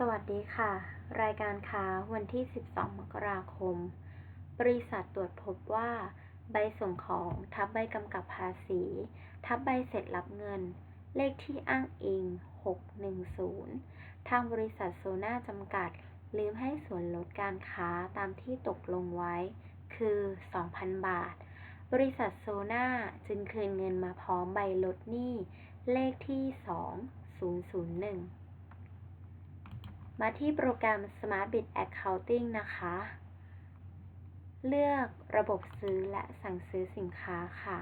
สวัสดีค่ะ รายการค้าวันที่ 12 มกราคม บริษัทตรวจพบว่า ใบส่งของทับใบกำกับภาษี ทับใบเสร็จรับเงิน เลขที่อ้างอิง 610 ทางบริษัทโซนาจำกัด ลืมให้ส่วนลดการค้าตามที่ตกลงไว้ คือ 2,000 บาท บริษัทโซนาจึงคืนเงินมาพร้อมใบลดหนี้ เลขที่ 2001 มาที่โปรแกรม Smart Bid Accounting นะคะ เลือกระบบซื้อและสั่งซื้อสินค้าค่ะ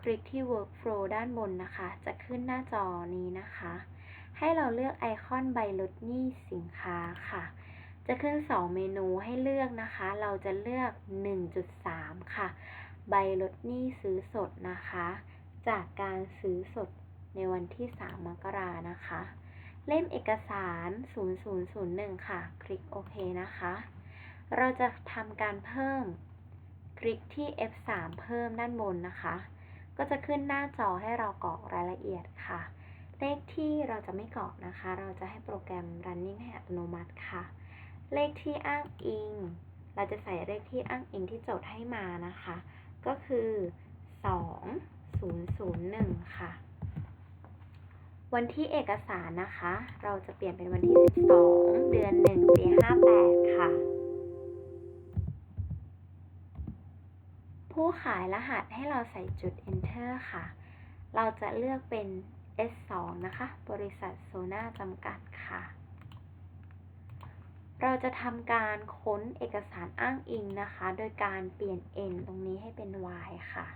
คลิกที่ Workflow ด้านบนนะคะ จะขึ้นหน้าจอนี้นะคะ ให้เราเลือกไอคอนใบลดหนี้สินค้าค่ะ จะขึ้น 2 เมนูให้เลือกนะคะ เราจะเลือก 1.3 ค่ะ ใบลดหนี้ซื้อสดนะคะ จากการซื้อสดในวันที่ 3 มกรานะคะ เล่มเอกสาร 0001 ค่ะ คลิกโอเคนะคะ เราจะทำการเพิ่ม คลิกที่ F3 เพิ่มด้านบนนะคะ ก็จะขึ้นหน้าจอให้เรากรอกรายละเอียดค่ะ เลขที่เราจะไม่กรอกนะคะ เราจะให้โปรแกรม running ให้อัตโนมัติค่ะ เลขที่อ้างอิง เราจะใส่เลขที่อ้างอิงที่โจทย์ให้มานะคะ ก็คือ 2001 ค่ะ วันที่เอกสารนะคะ เราจะเปลี่ยนเป็นวันที่ 12 เดือน 1 ปี 58 ค่ะ ผู้ขายรหัสให้เราใส่จุด enter ค่ะ เราจะเลือกเป็น S2 นะคะ บริษัทโซน่าจำกัดค่ะ เราจะทำการค้นเอกสารอ้างอิงนะคะ โดยการเปลี่ยน n ตรงนี้ให้เป็น y ค่ะ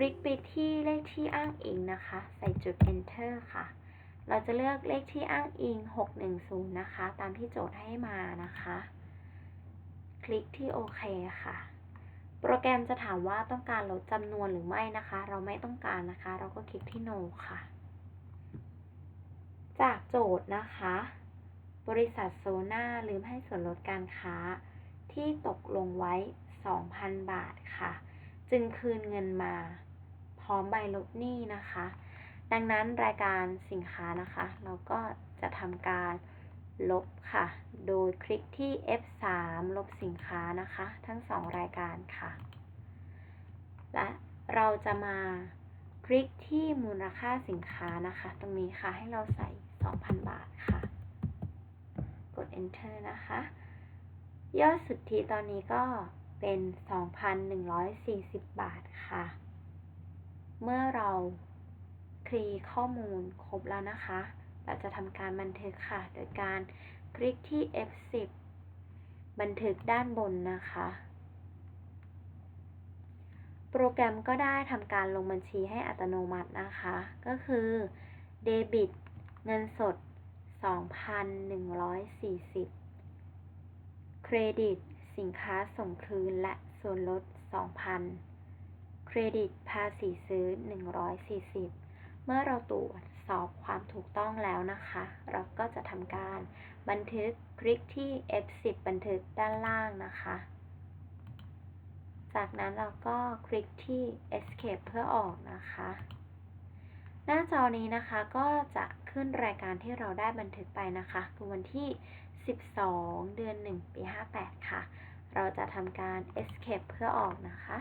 ลิกไปที่เลขที่อ้างอิงนะคะ ใส่จุด enter ค่ะ เราจะเลือกเลขที่อ้างอิง 610 นะคะ ตามที่โจทย์ให้มานะคะ คลิกที่โอเคค่ะ โปรแกรมจะถามว่าต้องการลดจำนวนหรือไม่นะคะ เราไม่ต้องการนะคะ เราก็คลิกที่ no ค่ะ จากโจทย์นะคะ บริษัทโซน่าลืมให้ส่วนลดการค้าที่ตกลงไว้ 2,000 บาทค่ะ จึงคืนเงินมา ร้อมใบลดหนี้นะคะ ดังนั้นรายการสินค้านะคะ เราก็จะทำการลบค่ะ โดยคลิกที่ F3 ลบสินค้านะคะ ทั้ง2รายการค่ะ และเราจะมาคลิกที่มูลค่าสินค้านะคะ ตรงนี้ค่ะให้เราใส่ 2,000 บาทค่ะ กด enter นะคะ ยอดสุทธิตอนนี้ก็เป็น 2,140 บาทค่ะ เมื่อเราคลีข้อมูลครบแล้วนะคะ เราจะทำการบันทึกค่ะ โดยการคลิกที่ F10 บันทึกด้านบนนะคะ โปรแกรมก็ได้ทำการลงบัญชีให้อัตโนมัตินะคะ ก็คือเดบิตเงินสด 2,140 เครดิต สินค้าส่งคืนและส่วนลด 2,000 เครดิตภาษีซื้อ 140 เมื่อเราตรวจสอบความถูกต้องแล้วนะคะ เราก็จะทำการบันทึกคลิกที่ F10 บันทึกด้านล่างนะคะ จากนั้นเราก็คลิกที่ Escape เพื่อออกนะคะ หน้าจอนี้นะคะก็จะขึ้นรายการที่เราได้บันทึกไปนะคะคือวันที่ 12 เดือน 1 ปี 58 ค่ะ เราจะทำการ escape เพื่อออกนะคะ